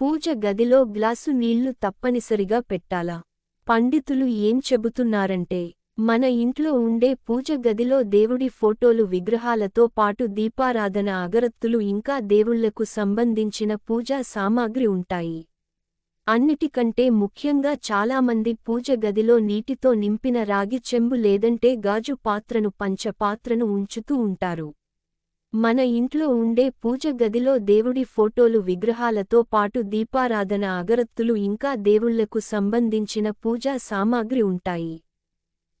పూజ గదిలో గ్లాసు నీళ్ళు తప్పనిసరిగా పెట్టాలా? పండితులు ఏం చెబుతున్నారంటే మన ఇంట్లో ఉండే పూజ గదిలో దేవుడి ఫోటోలు విగ్రహాలతో పాటు దీపారాధన అగరత్తులు ఇంకా దేవుళ్ళకు సంబంధించిన పూజా సామాగ్రి ఉంటాయి. అన్నిటికంటే ముఖ్యంగా చాలామంది పూజ గదిలో నీటితో నింపిన రాగి చెంబు లేదంటే గాజు పాత్రను పంచ పాత్రను ఉంచుతూ ఉంటారు. మన ఇంట్లో ఉండే పూజ గదిలో దేవుడి ఫోటోలు విగ్రహాలతో పాటు దీపారాధన అగరత్తులు ఇంకా దేవుళ్ళకు సంబంధించిన పూజా సామాగ్రి ఉంటాయి.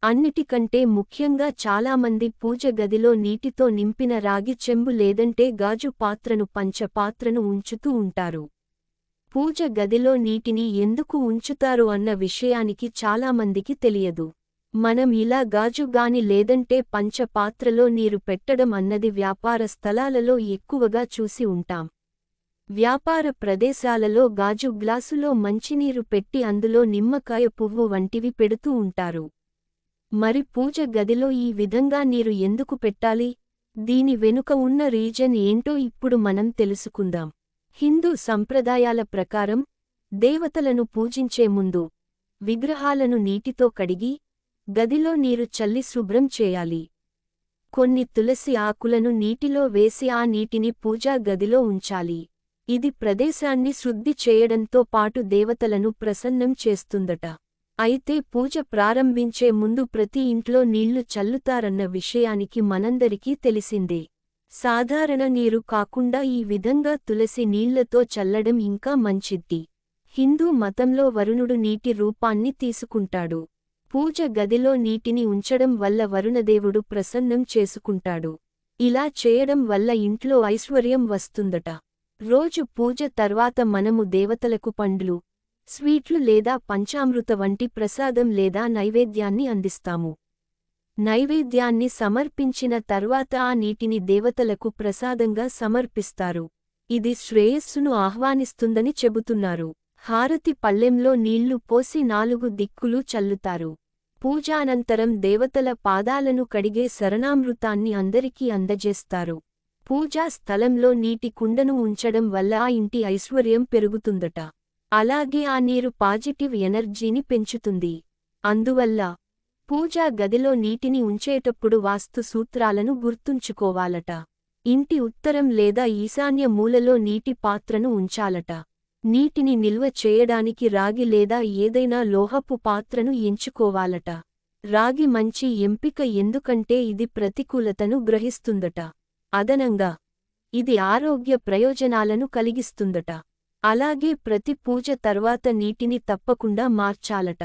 అన్నిటికంటే ముఖ్యంగా చాలామంది పూజ గదిలో నీటితో నింపిన రాగి చెంబు లేదంటే గాజు పాత్రను పంచ పాత్రను ఉంచుతూ ఉంటారు. పూజ గదిలో నీటిని ఎందుకు ఉంచుతారు అన్న విషయానికి చాలామందికి తెలియదు. మనం ఇలా గాజుగాని లేదంటే పంచ పాత్రలో నీరు పెట్టడం అన్నది వ్యాపార స్థలాలలో ఎక్కువగా చూసి ఉంటాం. వ్యాపార ప్రదేశాలలో గాజు గ్లాసులో మంచినీరు పెట్టి అందులో నిమ్మకాయ పువ్వు వంటివి పెడుతూ ఉంటారు. మరి పూజ గదిలో ఈ విధంగా నీరు ఎందుకు పెట్టాలి? దీని వెనుక ఉన్న రీజన్ ఏంటో ఇప్పుడు మనం తెలుసుకుందాం. హిందూ సంప్రదాయాల ప్రకారం దేవతలను పూజించే ముందు విగ్రహాలను నీటితో కడిగి గదిలో నీరు చల్లి శుభ్రం చేయాలి. కొన్ని తులసి ఆకులను నీటిలో వేసి ఆ నీటిని పూజా గదిలో ఉంచాలి. ఇది ప్రదేశాన్ని శుద్ధి చేయడంతో పాటు దేవతలను ప్రసన్నం చేస్తుందట. అయితే పూజ ప్రారంభించే ముందు ప్రతి ఇంట్లో నీళ్ళు చల్లుతారన్న విషయానికి మనందరికీ తెలిసిందే. సాధారణ నీరు కాకుండా ఈ విధంగా తులసి నీళ్ళతో చల్లడం ఇంకా మంచిద్ది హిందూ మతంలో వరుణుడు నీటి రూపాన్ని తీసుకుంటాడు. పూజ గదిలో నీటిని ఉంచడం వల్ల వరుణదేవుడు ప్రసన్నం చేసుకుంటాడు. ఇలా చేయడం వల్ల ఇంట్లో ఐశ్వర్యం వస్తుందట. రోజు పూజ తర్వాత మనము దేవతలకు పండ్లు స్వీట్లు లేదా పంచామృత వంటి ప్రసాదం లేదా నైవేద్యాన్ని అందిస్తాము. నైవేద్యాన్ని సమర్పించిన తర్వాత ఆ నీటిని దేవతలకు ప్రసాదంగా సమర్పిస్తారు. ఇది శ్రేయస్సును ఆహ్వానిస్తుందని చెబుతున్నారు. హారతి పళ్ళెంలో నీళ్ళు పోసి నాలుగు దిక్కులు చల్లుతారు. పూజానంతరం దేవతల పాదాలను కడిగే శరణామృతాన్ని అందరికీ అందజేస్తారు. పూజా స్థలంలో నీటి కుండను ఉంచడం వల్ల ఆ ఇంటి ఐశ్వర్యం పెరుగుతుందట. అలాగే ఆ నీరు పాజిటివ్ ఎనర్జీని పెంచుతుంది. అందువల్ల పూజా గదిలో నీటిని ఉంచేటప్పుడు వాస్తు సూత్రాలను గుర్తుంచుకోవాలట. ఇంటి ఉత్తరం లేదా ఈశాన్య మూలలో నీటి పాత్రను ఉంచాలట. నీటిని నిల్వ చేయడానికి రాగి లేదా ఏదైనా లోహపు పాత్రను ఎంచుకోవాలట. రాగి మంచి ఎంపిక ఎందుకంటే ఇది ప్రతికూలతను గ్రహిస్తుందట. అదనంగా ఇది ఆరోగ్య ప్రయోజనాలను కలిగిస్తుందట. అలాగే ప్రతి పూజ తర్వాత నీటిని తప్పకుండా మార్చాలట.